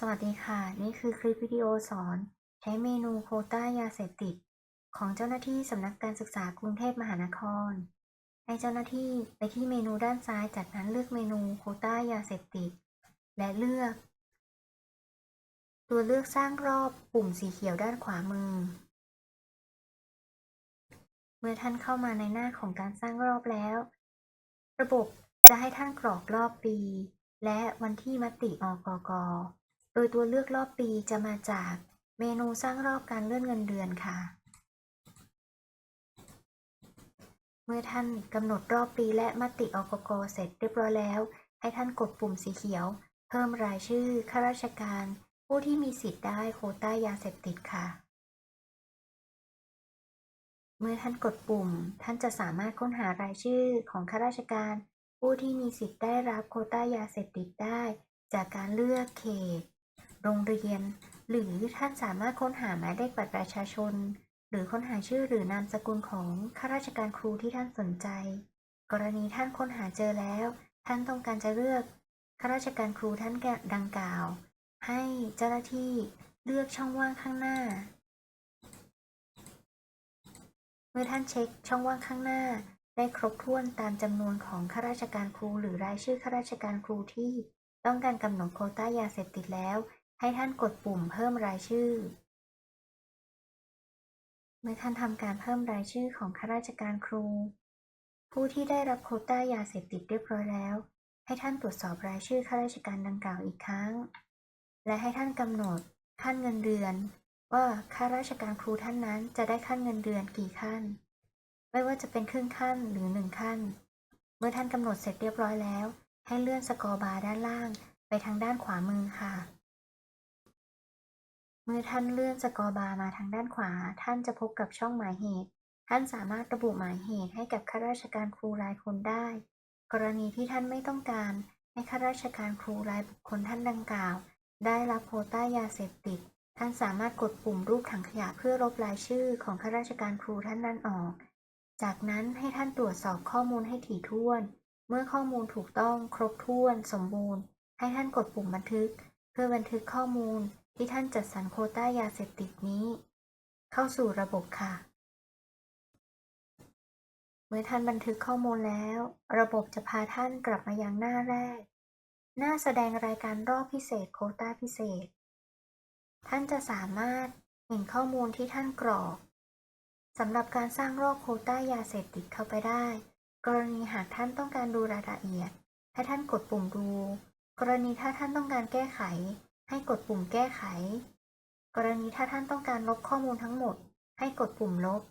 สวัสดีค่ะ นี่คือคลิปวิดีโอสอน ใช้เมนูโคต้ายาเสพติด ของเจ้าหน้าที่สำนักการศึกษากรุงเทพมหานคร ให้เจ้าหน้าที่ไปที่เมนูด้านซ้ายจากนั้นเลือกเมนูโคต้ายาเสพติด และเลือก ตัวเลือกสร้างรอบปุ่มสีเขียวด้านขวามือ เมื่อท่านเข้ามาในหน้าของการสร้างรอบแล้ว ระบบจะให้ท่านกรอกรอบปี และวันที่มติอกก โดยตัวเลือกรอบปีจะมาจากเมนูสร้างรอบการเลื่อนเงินเดือนค่ะ เมื่อท่านกำหนดรอบปีและมติอกกเสร็จเรียบร้อยแล้ว ให้ท่านกดปุ่มสีเขียว เพิ่มรายชื่อข้าราชการ ผู้ที่มีสิทธิ์ได้โควต้ายาเสพติดค่ะ เมื่อท่านกดปุ่ม ท่านจะสามารถค้นหารายชื่อของข้าราชการ ผู้ที่มีสิทธิ์ได้รับโควต้ายาเสพติดได้ จากการเลือกเขต โรงเรียน หรือท่านสามารถค้นหาหมายเลขบัตรประชาชน หรือค้นหาชื่อหรือนามสกุลของข้าราชการครูที่ท่านสนใจ กรณีท่านค้นหาเจอแล้ว ท่านต้องการจะเลือกข้าราชการครูท่านดังกล่าว ให้เจ้าหน้าที่เลือกช่องว่างข้างหน้า เมื่อท่านเช็คช่องว่างข้างหน้า ได้ครบถ้วนตามจำนวนของข้าราชการครูหรือรายชื่อข้าราชการครูที่ต้องการกำหนดโควต้ายาเสพติดแล้ว ให้ท่านกดปุ่มเพิ่มรายชื่อ เมื่อท่านทำการเพิ่มรายชื่อของข้าราชการครู ผู้ที่ได้รับโคต้ายาเสพติดเรียบร้อยแล้ว ให้ท่านตรวจสอบรายชื่อข้าราชการดังกล่าวอีกครั้ง และให้ท่านกำหนดขั้นเงินเดือน ว่าข้าราชการครูท่านนั้นจะได้ขั้นเงินเดือนกี่ขั้น ไม่ว่าจะเป็นครึ่งขั้นหรือหนึ่งขั้น เมื่อท่านกำหนดเสร็จเรียบร้อยแล้ว ให้เลื่อนสกอร์บาร์ด้านล่างไปทางด้านขวามือค่ะ เมื่อท่านเลื่อนสกอร์บาร์มาทางด้านขวา ท่านจะพบกับช่องหมายเหตุ ท่านสามารถระบุหมายเหตุให้กับข้าราชการครูรายคนได้ กรณีที่ท่านไม่ต้องการให้ข้าราชการครูรายบุคคลท่านดังกล่าว ได้รับโคต้ายาเสพติด ท่านสามารถกดปุ่มรูปถังขยะเพื่อลบรายชื่อของข้าราชการครูท่านนั้นออก จากนั้นให้ท่านตรวจสอบข้อมูลให้ถี่ถ้วน เมื่อข้อมูลถูกต้องครบถ้วน สมบูรณ์ ให้ท่านกดปุ่มบันทึก เพื่อบันทึกข้อมูล ที่ท่านจัดสรรโคต้ายาเสพติดนี้ เข้าสู่ระบบค่ะ เมื่อท่านบันทึกข้อมูลแล้ว ระบบจะพาท่านกลับมายังหน้าแรก หน้าแสดงรายการรอบพิเศษโคต้าพิเศษ ท่านจะสามารถเห็นข้อมูลที่ท่านกรอกสำหรับการสร้างรอบโคต้ายาเสพติดเข้าไปได้ กรณีหากท่านต้องการดูรายละเอียด ให้ท่านกดปุ่มดู กรณีถ้าท่านต้องการแก้ไข ให้กดปุ่มแก้ไข กรณีถ้าท่านต้องการลบข้อมูลทั้งหมด ให้กดปุ่มลบ